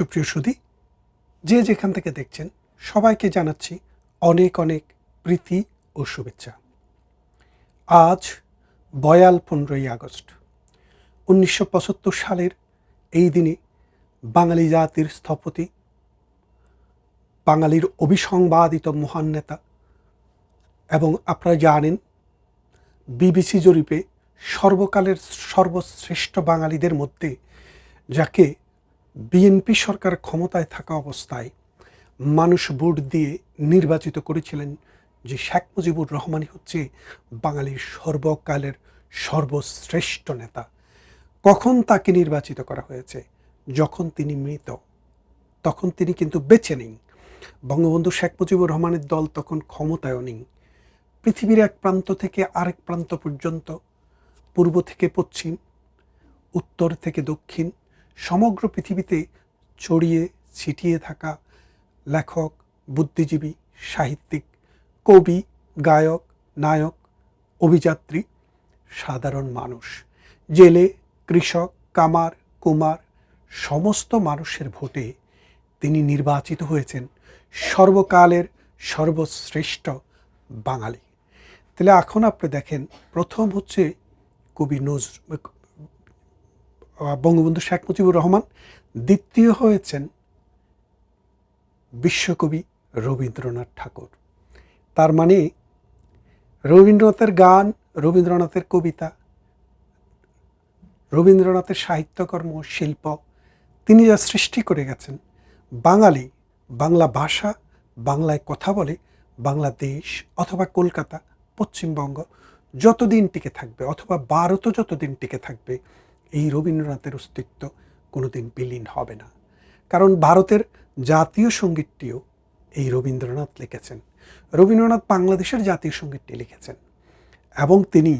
সুপ্রিয় সুধী, যে যেখান থেকে দেখছেন, সবাইকে জানাচ্ছি অনেক অনেক প্রীতি ও শুভেচ্ছা। আজ বয়াল পনেরোই আগস্ট। উনিশশো পঁচাত্তর সালের এই দিনে বাঙালি জাতির স্থপতি, বাঙালির অভিসংবাদিত মহান নেতা এবং আপনারা জানেন, বিবিসি জরিপে সর্বকালের সর্বশ্রেষ্ঠ বাঙালিদের মধ্যে যাকে বিএনপি সরকার ক্ষমতায় থাকা অবস্থায় মানুষ ভোট দিয়ে নির্বাচিত করেছিলেন যে শেখ মুজিবুর রহমানই হচ্ছে বাঙালির সর্বকালের সর্বশ্রেষ্ঠ নেতা। কখন তাকে নির্বাচিত করা হয়েছে? যখন তিনি মৃত, তখন তিনি কিন্তু বেঁচে নেই। বঙ্গবন্ধু শেখ মুজিবুর রহমানের দল তখন ক্ষমতায়ও নেই। পৃথিবীর এক প্রান্ত থেকে আরেক প্রান্ত পর্যন্ত, পূর্ব থেকে পশ্চিম, উত্তর থেকে দক্ষিণ সমগ্র পৃথিবীতে ছড়িয়ে ছিটিয়ে থাকা লেখক, বুদ্ধিজীবী, সাহিত্যিক, কবি, গায়ক, নায়ক, অভিযাত্রী, সাধারণ মানুষ, জেলে, কৃষক, কামার, কুমার, সমস্ত মানুষের ভোটে তিনি নির্বাচিত হয়েছেন সর্বকালের সর্বশ্রেষ্ঠ বাঙালি। তাহলে এখন আপনি দেখেন, প্রথম হচ্ছে কবি নজ বঙ্গবন্ধু শেখ মুজিবুর রহমান, দ্বিতীয় হয়েছেন বিশ্বকবি রবীন্দ্রনাথ ঠাকুর। তার মানে রবীন্দ্রনাথের গান, রবীন্দ্রনাথের কবিতা, রবীন্দ্রনাথের সাহিত্যকর্ম, শিল্প, তিনি যা সৃষ্টি করে গেছেন, বাঙালি, বাংলা ভাষা, বাংলায় কথা বলে বাংলাদেশ অথবা কলকাতা, পশ্চিমবঙ্গ যতদিন টিকে থাকবে অথবা ভারতও যতদিন টিকে থাকবে এই রবীন্দ্রনাথের অস্তিত্ব কোনোদিন বিলীন হবে না। কারণ ভারতের জাতীয় সঙ্গীতটিও এই রবীন্দ্রনাথ লিখেছেন। রবীন্দ্রনাথ বাংলাদেশের জাতীয় সঙ্গীতটি লিখেছেন এবং তিনি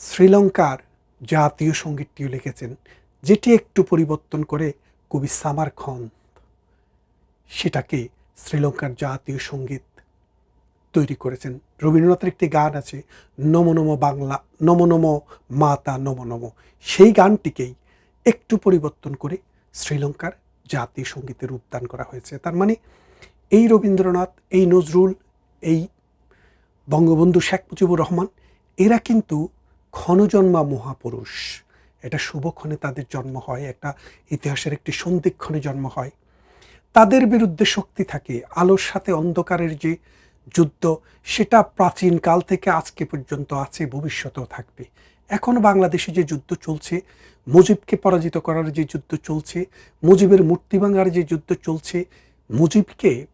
শ্রীলঙ্কার জাতীয় সঙ্গীতটিও লিখেছেন, যেটি একটু পরিবর্তন করে কবি সামার খন সেটাকে শ্রীলঙ্কার জাতীয় সংগীত তৈরি করেছেন। রবীন্দ্রনাথের একটি গান আছে, নম নম বাংলা, নম নম মাতা, নম নম। সেই গানটিকেই একটু পরিবর্তন করে শ্রীলঙ্কার জাতীয় সঙ্গীতে রূপদান করা হয়েছে। তার মানে এই রবীন্দ্রনাথ, এই নজরুল, এই বঙ্গবন্ধু শেখ মুজিবুর রহমান, এরা কিন্তু ক্ষণজন্মা মহাপুরুষ। এটা শুভক্ষণে তাদের জন্ম হয়, একটা ইতিহাসের একটি সন্ধিক্ষণে জন্ম হয়। তাদের বিরুদ্ধে শক্তি থাকে, আলোর সাথে অন্ধকারের যে যুদ্ধ, সেটা প্রাচীন কাল থেকে আজকে পর্যন্ত আছে, ভবিষ্যতেও থাকবে। এখন বাংলাদেশে যে যুদ্ধ চলছে, মুজিবকে পরাজিত করার যে যুদ্ধ চলছে, মুজিবের মূর্তি ভাঙার যে যুদ্ধ চলছে, মুজিবকে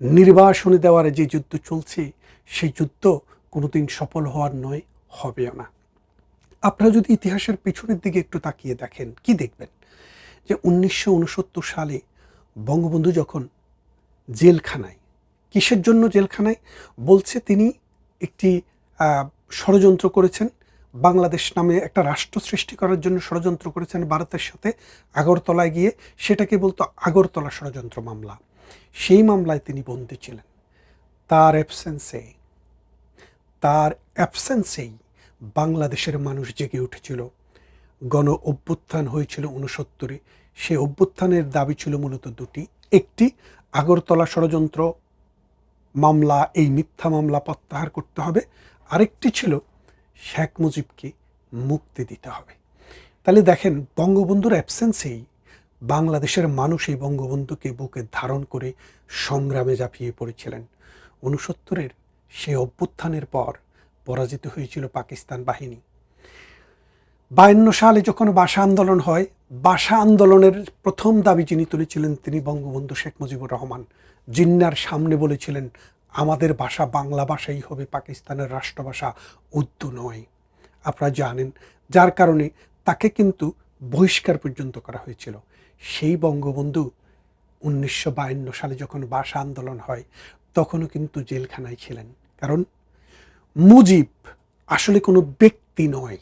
নির্বাসনে দেওয়ার যে যুদ্ধ চলছে সেই যুদ্ধ কোনোদিন সফল হওয়ার নয়, হবেও না। আপনারা যদি ইতিহাসের পিছনের দিকে একটু তাকিয়ে দেখেন, কি দেখবেন? যে উনিশশো উনসত্তর সালে বঙ্গবন্ধু যখন জেলখানায় কিসের জন্য জেলখানায়? বলছে তিনি একটি ষড়যন্ত্র করেছেন। বাংলাদেশ নামে একটা রাষ্ট্র সৃষ্টি করার জন্য ষড়যন্ত্র করেছেন ভারতের সাথে আগরতলায় গিয়ে। সেটাকে বলতো আগরতলা ষড়যন্ত্র মামলা। সেই মামলায় তিনি বন্দী ছিলেন। তার অ্যাবসেন্সে তার অ্যাবসেন্সেই বাংলাদেশের মানুষ জেগে উঠেছিল। গণ অভ্যুত্থান হয়েছিল উনসত্তরে সে অভ্যুত্থানের দাবি ছিল মূলত দুটি। একটি আগরতলা ষড়যন্ত্র মামলা, এই মিথ্যা মামলা প্রত্যাহার করতে হবে। আরেকটি ছিল শেখ মুজিবকে মুক্তি দিতে হবে। তাহলে দেখেন, বঙ্গবন্ধুর অ্যাবসেন্সেই বাংলাদেশের মানুষ এই বঙ্গবন্ধুকে বুকে ধারণ করে সংগ্রামে ঝাঁপিয়ে পড়েছিলেন। উনসত্তরের সে অভ্যুত্থানের পর পরাজিত হয়েছিল পাকিস্তান বাহিনী। বায়ান্ন সালে যখন ভাষা আন্দোলন হয় ভাষা আন্দোলনের প্রথম দাবি যিনি তুলেছিলেন তিনি বঙ্গবন্ধু শেখ মুজিবুর রহমান। জিন্নার সামনে বলেছিলেন, আমাদের ভাষা বাংলা ভাষাই হবে, পাকিস্তানের রাষ্ট্রভাষা উর্দু নয়। আপনারা জানেন, যার কারণে তাকে কিন্তু বহিষ্কার পর্যন্ত করা হয়েছিল। সেই বঙ্গবন্ধু উনিশশো বায়ান্ন সালে যখন ভাষা আন্দোলন হয়, তখনও কিন্তু জেলখানায় ছিলেন। কারণ মুজিব আসলে কোনো ব্যক্তি নয়।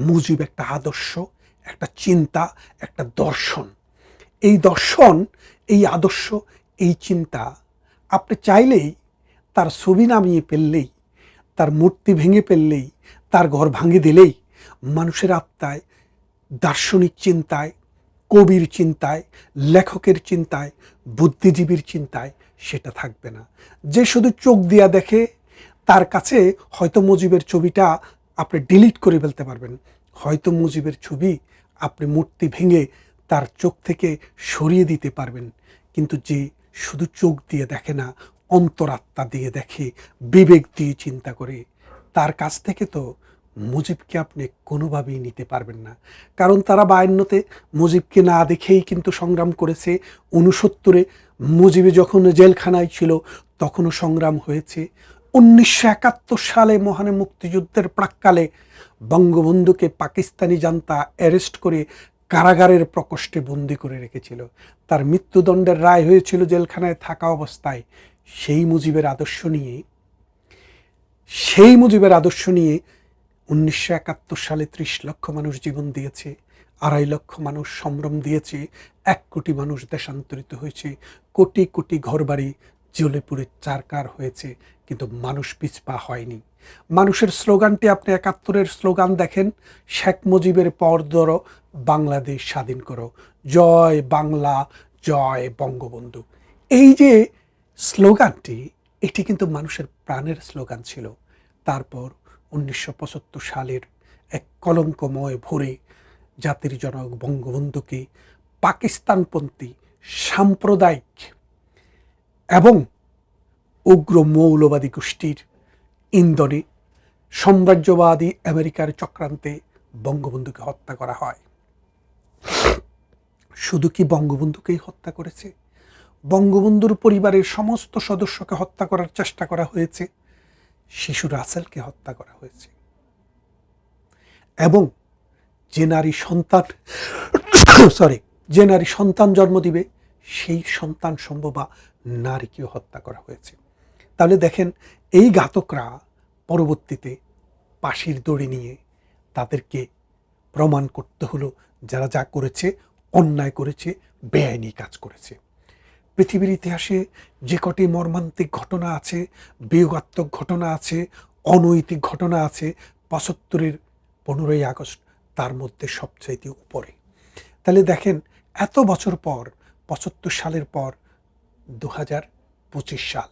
মুজিব একটা আদর্শ, একটা চিন্তা, একটা দর্শন। এই দর্শন, এই আদর্শ এই চিন্তা আপনি চাইলেই তার ছবি নামিয়ে ফেললেই, তার মূর্তি ভেঙে ফেললেই, তার ঘর ভাঙে দিলেই মানুষের আত্মায় দার্শনিক চিন্তায়, কবির চিন্তায়, লেখকের চিন্তায়, বুদ্ধিজীবীর চিন্তায় সেটা থাকবে না। যে শুধু চোখ দিয়া দেখে তার কাছে হয়তো মুজিবের ছবিটা আপনি ডিলিট করে ফেলতে পারবেন। হয়তো মুজিবের ছবি আপনি মূর্তি ভেঙে তার চোখ থেকে সরিয়ে দিতে পারবেন। কিন্তু যে শুধু চোখ দিয়ে দেখে না, অন্তরাত্মা দিয়ে দেখে, বিবেক দিয়ে চিন্তা করে। তার কাছ থেকে তো মুজিবকে আপনি কোনোভাবেই নিতে পারবেন না। কারণ তারা বায়ান্নতে মুজিবকে না দেখেই কিন্তু সংগ্রাম করেছে। উনসত্তরে মুজিবে যখন জেলখানায় ছিল, তখনও সংগ্রাম হয়েছে। উনিশশো একাত্তর সালে মহানে মুক্তিযুদ্ধের প্রাককালে বঙ্গবন্ধুকে পাকিস্তানি জান্তা অ্যারেস্ট করে কারাগারের প্রকোষ্ঠে বন্দি করে রেখেছিল। তার মৃত্যুদণ্ডের রায় হয়েছিল জেলখানায় থাকা অবস্থায়। সেই মুজিবের আদর্শ নিয়ে, সেই মুজিবের আদর্শ নিয়ে উনিশশো একাত্তর সালে ত্রিশ লক্ষ মানুষ জীবন দিয়েছে, আড়াই লক্ষ মানুষ সম্ভ্রম দিয়েছে, এক কোটি মানুষ দেশান্তরিত হয়েছে, কোটি কোটি ঘরবাড়ি জ্বলে পুড়ে চারকার হয়েছে, কিন্তু মানুষ পিছপা হয়নি। মানুষের স্লোগানটি আপনি একাত্তরের স্লোগান দেখেন, শেখ মুজিবের পর ধরো বাংলাদেশ স্বাধীন করো। জয় বাংলা, জয় বঙ্গবন্ধু। এই যে স্লোগানটি, এটি কিন্তু মানুষের প্রাণের স্লোগান ছিল। তারপর উনিশশো পঁচাত্তর সালের এক কলঙ্কময় ভোরে জাতির জনক বঙ্গবন্ধুকে পাকিস্তানপন্থী, সাম্প্রদায়িক এবং উগ্র মৌলবাদী গোষ্ঠীর ইন্ধনে সাম্রাজ্যবাদী আমেরিকার চক্রান্তে বঙ্গবন্ধুকে হত্যা করা হয়। শুধু কি বঙ্গবন্ধুকেই হত্যা করেছে? বঙ্গবন্ধুর পরিবারের সমস্ত সদস্যকে হত্যা করার চেষ্টা করা হয়েছে। শিশু রাসেলকে হত্যা করা হয়েছে। এবং যে নারী সন্তান সরি যে নারী সন্তান জন্ম দিবে, সেই সন্তান সম্ভবা নারীকেও হত্যা করা হয়েছে। তাহলে দেখেন, এই ঘাতকরা পরবর্তীতে পাশির দড়ি নিয়ে তাদেরকে প্রমাণ করতে হলো যারা যা করেছে, অন্যায় করেছে, বেআইনি কাজ করেছে। পৃথিবীর ইতিহাসে যে কটি মর্মান্তিক ঘটনা আছে, বিয়োগাত্মক ঘটনা আছে, অনৈতিক ঘটনা আছে, পঁচাত্তরের পনেরোই আগস্ট তার মধ্যে সবচাইতে উপরে। তাহলে দেখেন, এত বছর পর, পঁচাত্তর সালের পর দু হাজার পঁচিশ সাল,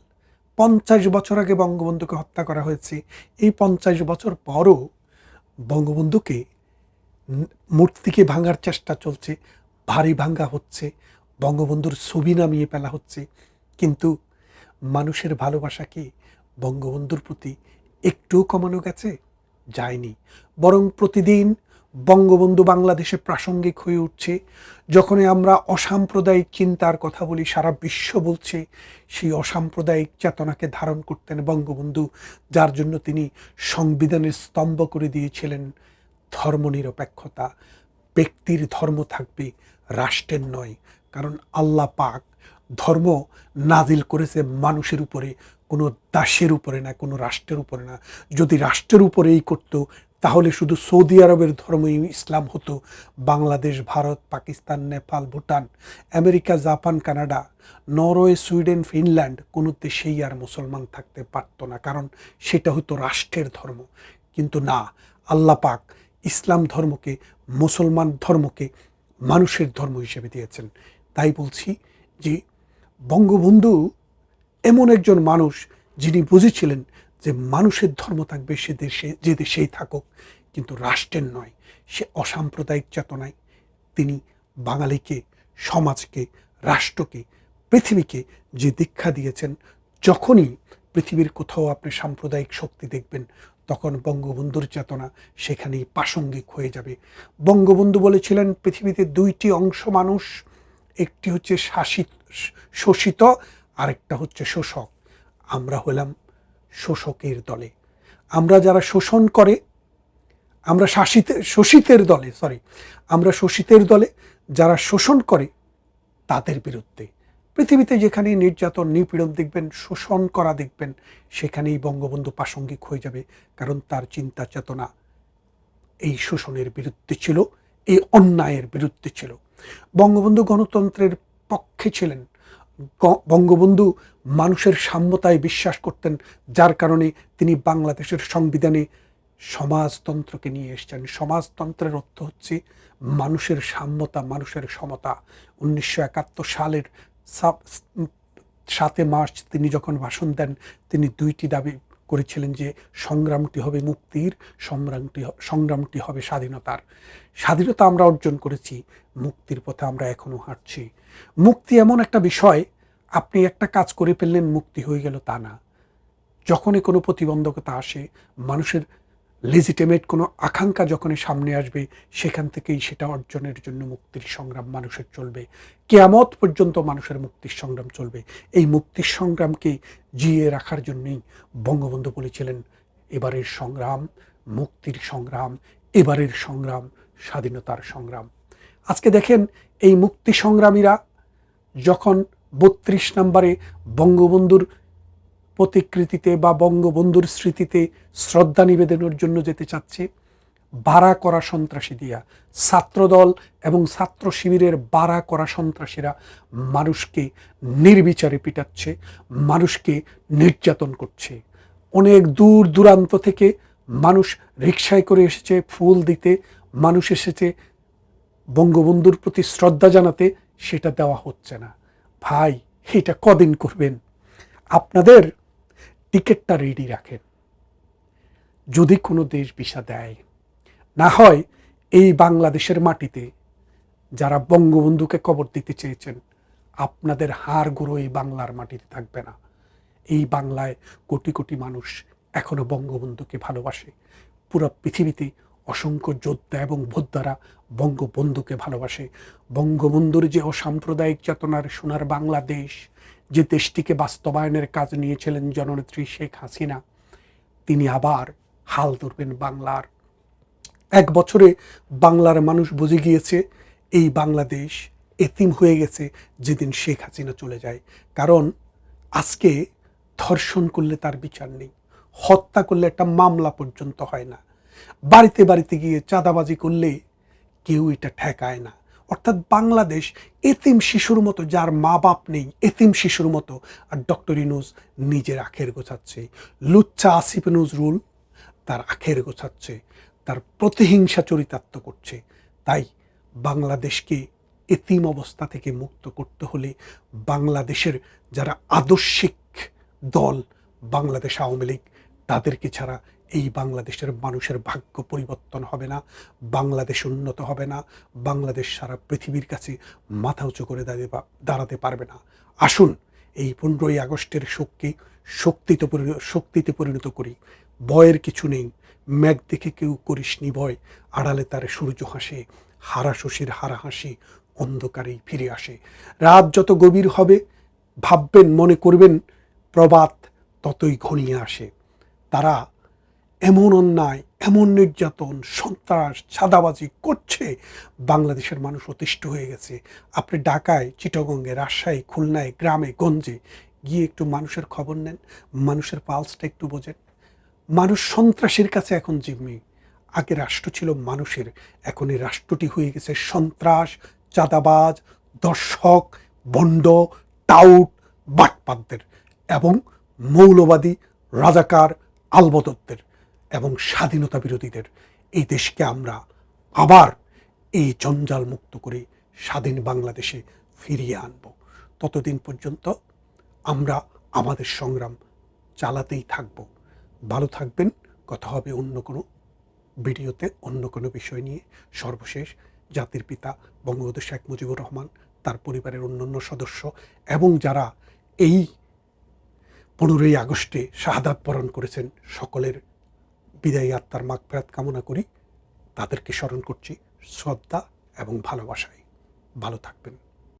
পঞ্চাশ বছর আগে বঙ্গবন্ধুকে হত্যা করা হয়েছে। এই পঞ্চাশ বছর পরও বঙ্গবন্ধুকে মূর্তিকে ভাঙার চেষ্টা চলছে, ভারী ভাঙ্গা হচ্ছে, বঙ্গবন্ধুর ছবি নামিয়ে ফেলা হচ্ছে। কিন্তু মানুষের ভালোবাসা কি বঙ্গবন্ধুর প্রতি একটুও কমানো গেছে? যায়নি। বরং প্রতিদিন বঙ্গবন্ধু বাংলাদেশে প্রাসঙ্গিক হয়ে উঠছে। যখনই আমরা অসাম্প্রদায়িক চিন্তার কথা বলি, সারা বিশ্ব বলছে, সেই অসাম্প্রদায়িক চেতনাকে ধারণ করতেন বঙ্গবন্ধু, যার জন্য তিনি সংবিধানের স্তম্ভ করে দিয়েছিলেন। ধর্মনিরপেক্ষতা, ব্যক্তির ধর্ম থাকবে, রাষ্ট্রের নয়। কারণ আল্লাহ পাক ধর্ম নাজিল করেছে মানুষের উপরে, কোনো দাসের উপরে না, কোনো রাষ্ট্রের উপরে না। যদি রাষ্ট্রের উপরেই করতো, তাহলে শুধু সৌদি আরবের ধর্মই ইসলাম হতো। Bangladesh, Bharat, Pakistan, Nepal, Bhutan, America, Japan, Canada, Norway, Sweden, Finland, কোনো দেশেই আর মুসলমান থাকতে পারতো না। কারণ সেটা হতো রাষ্ট্রের ধর্ম। কিন্তু না, আল্লাহ পাক ইসলাম ধর্মকে, মুসলমান ধর্মকে মানুষের ধর্ম হিসেবে দিয়েছেন। তাই বলছি যে বঙ্গবন্ধু এমন একজন মানুষ যিনি বুঝেছিলেন যে মানুষের ধর্ম থাকবে সে দেশে, যে দেশেই থাকুক, কিন্তু রাষ্ট্রের নয়, সে অসাম্প্রদায়িক চেতনায়। তিনি বাঙালিকে, সমাজকে, রাষ্ট্রকে, পৃথিবীকে যে দীক্ষা দিয়েছেন, যখনই পৃথিবীর কোথাও আপনি সাম্প্রদায়িক শক্তি দেখবেন তখন বঙ্গবন্ধুর চেতনা সেখানেই প্রাসঙ্গিক হয়ে যাবে। বঙ্গবন্ধু বলেছিলেন, পৃথিবীতে দুইটি অংশ মানুষ, একটি হচ্ছে শাসিত, শোষিত, আরেকটা হচ্ছে শোষক। আমরা হলাম শোষকের দলে। আমরা যারা শোষণ করে, আমরা শাসিত, শোষিতের দলে সরি আমরা শোষিতের দলে, যারা শোষণ করে, তাদের বিরুদ্ধে পৃথিবীতে যেখানে নির্যাতন, নিপীড়ন দেখবেন, শোষণ করা দেখবেন, সেখানেই বঙ্গবন্ধু প্রাসঙ্গিক হয়ে যাবে, কারণ তার চিন্তা চেতনা এই শোষণের বিরুদ্ধে ছিল, এই অন্যায়ের বিরুদ্ধে ছিল। বঙ্গবন্ধু গণতন্ত্রের পক্ষে ছিলেন। বঙ্গবন্ধু মানুষের সাম্যতায় বিশ্বাস করতেন, যার কারণে তিনি বাংলাদেশের সংবিধানে সমাজতন্ত্রকে নিয়ে এসছেন। সমাজতন্ত্রের অর্থ হচ্ছে মানুষের সাম্যতা, মানুষের সমতা। উনিশশো একাত্তর সালের সাতে মার্চ তিনি যখন ভাষণ দেন, তিনি দুইটি দাবি করেছিলেন যে সংগ্রামটি হবে মুক্তির সংগ্রামটি সংগ্রামটি হবে স্বাধীনতার। স্বাধীনতা আমরা অর্জন করেছি, মুক্তির পথে আমরা এখনও হাঁটছি। মুক্তি এমন একটা বিষয়, আপনি একটা কাজ করে ফেললেন, মুক্তি হয়ে গেল তা না। যখনই কোনো প্রতিবন্ধকতা আসে, মানুষের লেজিটেমেট কোনো আকাঙ্ক্ষা যখনই সামনে আসবে, সেখান থেকেই সেটা অর্জনের জন্য মুক্তির সংগ্রাম মানুষের চলবে। কেয়ামত পর্যন্ত মানুষের মুক্তির সংগ্রাম চলবে। এই মুক্তির সংগ্রামকে জিয়ে রাখার জন্যই বঙ্গবন্ধু বলেছিলেন, এবারের সংগ্রাম মুক্তির সংগ্রাম, এবারের সংগ্রাম স্বাধীনতার সংগ্রাম। আজকে দেখেন, এই মুক্তি সংগ্রামীরা যখন বত্রিশ নম্বরে বঙ্গবন্ধুর প্রতিকৃতিতে বা বঙ্গবন্ধুর স্মৃতিতে শ্রদ্ধা নিবেদনের জন্য যেতে চাচ্ছে বাড়া করা সন্ত্রাসী দিয়া। ছাত্রদল এবং ছাত্র শিবিরের বাড়া করা সন্ত্রাসীরা মানুষকে নির্বিচারে পিটাচ্ছে, মানুষকে নির্যাতন করছে। অনেক দূর দূরান্ত থেকে মানুষ রিক্সায় করে এসেছে, ফুল দিতে। মানুষ এসেছে বঙ্গবন্ধুর প্রতি শ্রদ্ধা জানাতে, সেটা দেওয়া হচ্ছে না। ভাই, এটা কদিন করবেন? আপনাদের টিকিটটা রেডি রাখেন। যদি কোনো দেশ ভিসা দেয়, না হয় এই বাংলাদেশের মাটিতে, যারা বঙ্গবন্ধুকে কবর দিতে চেয়েছেন, আপনাদের হার গুঁড়ো এই বাংলার মাটিতে থাকবে না। এই বাংলায় কোটি কোটি মানুষ এখনও বঙ্গবন্ধুকে ভালোবাসে। পুরো পৃথিবীতে অসংখ্য যোদ্ধা এবং ভোদ্ধারা বঙ্গবন্ধুকে ভালোবাসে। বঙ্গবন্ধুর যে অসাম্প্রদায়িক চেতনার সোনার বাংলাদেশ, যে দেশটিকে বাস্তবায়নের কাজ নিয়েছিলেন জননেত্রী শেখ হাসিনা, তিনি আবার হাল ধরবেন বাংলার। এক বছরে বাংলার মানুষ বুঝে গিয়েছে, এই বাংলাদেশ এতিম হয়ে গেছে যেদিন শেখ হাসিনা চলে যায়। কারণ আজকে ধর্ষণ করলে তার বিচার নেই, হত্যা করলে একটা মামলা পর্যন্ত হয় না। বাড়িতে বাড়িতে গিয়ে চাঁদাবাজি করলে কেউ এটা ঠেকায় না। অর্থাৎ বাংলাদেশ এতিম শিশুর মতো, যার মা বাপ নেই, এতিম শিশুর মতো, আর ডক্টর ইনুজ নিজের আখের গোছাচ্ছে। লুচ্চা আসিফ নজরুল তার আখের গোছাচ্ছে, তার প্রতিহিংসা চরিতার্থ করছে। তাই বাংলাদেশকে এতিম অবস্থা থেকে মুক্ত করতে হলে বাংলাদেশের যারা আদর্শিক দল, বাংলাদেশ আওয়ামী লীগ, তাদেরকে ছাড়া এই বাংলাদেশের মানুষের ভাগ্য পরিবর্তন হবে না, বাংলাদেশ উন্নত হবে না, বাংলাদেশ সারা পৃথিবীর কাছে মাথা উঁচু করে দাঁড়াতে পারবে না। আসুন এই পনেরোই আগস্টের শক্তি শক্তিতে পরিণত শক্তিতে পরিণত করি। ভয়ের কিছু নেই। ম্যাগ দেখে কেউ করিস নি ভয়। আড়ালে তার সূর্য হাসে, হারা শশীর হারা হাসি অন্ধকারেই ফিরে আসে। রাত যত গভীর হবে, ভাববেন, মনে করবেন প্রবাদ ততই ঘনিয়ে আসে। তারা এমন অন্যায়, এমন নির্যাতন, সন্ত্রাস ছাদাবাজি করছে, বাংলাদেশের মানুষ অতিষ্ঠ হয়ে গেছে। আপনি ঢাকায়, চিটগঙ্গে, রাজশাহী, খুলনায়, গ্রামে, গঞ্জে গিয়ে একটু মানুষের খবর নেন, মানুষের পালসটা একটু বোঝেন। মানুষ সন্ত্রাসের কাছে এখন জিম্মি। আগে রাষ্ট্র ছিল মানুষের, এখন এই রাষ্ট্রটি হয়ে গেছে সন্ত্রাস, চাঁদাবাজ দর্শক বন্ড, টাউট, বাটপাতদের এবং মৌলবাদী, রাজাকার আলবদত্তের এবং স্বাধীনতা বিরোধীদের এই দেশকে আমরা আবার এই জঞ্জাল মুক্ত করে স্বাধীন বাংলাদেশে ফিরিয়ে আনব। ততদিন পর্যন্ত আমরা আমাদের সংগ্রাম চালাতেই থাকব। ভালো থাকবেন, কথা হবে অন্য কোনো ভিডিওতে অন্য কোনো বিষয় নিয়ে। সর্বশেষ জাতির পিতা বঙ্গবন্ধু শেখ মুজিবুর রহমান, তার পরিবারের অন্যান্য সদস্য এবং যারা এই পনেরোই আগস্টে শাহাদাত বরণ করেছেন, সকলের বিদায়ী আত্মার মাগফেরাত কামনা করি। তাদেরকে স্মরণ করছি। শ্রদ্ধা এবং ভালোবাসায়। ভালো থাকবেন।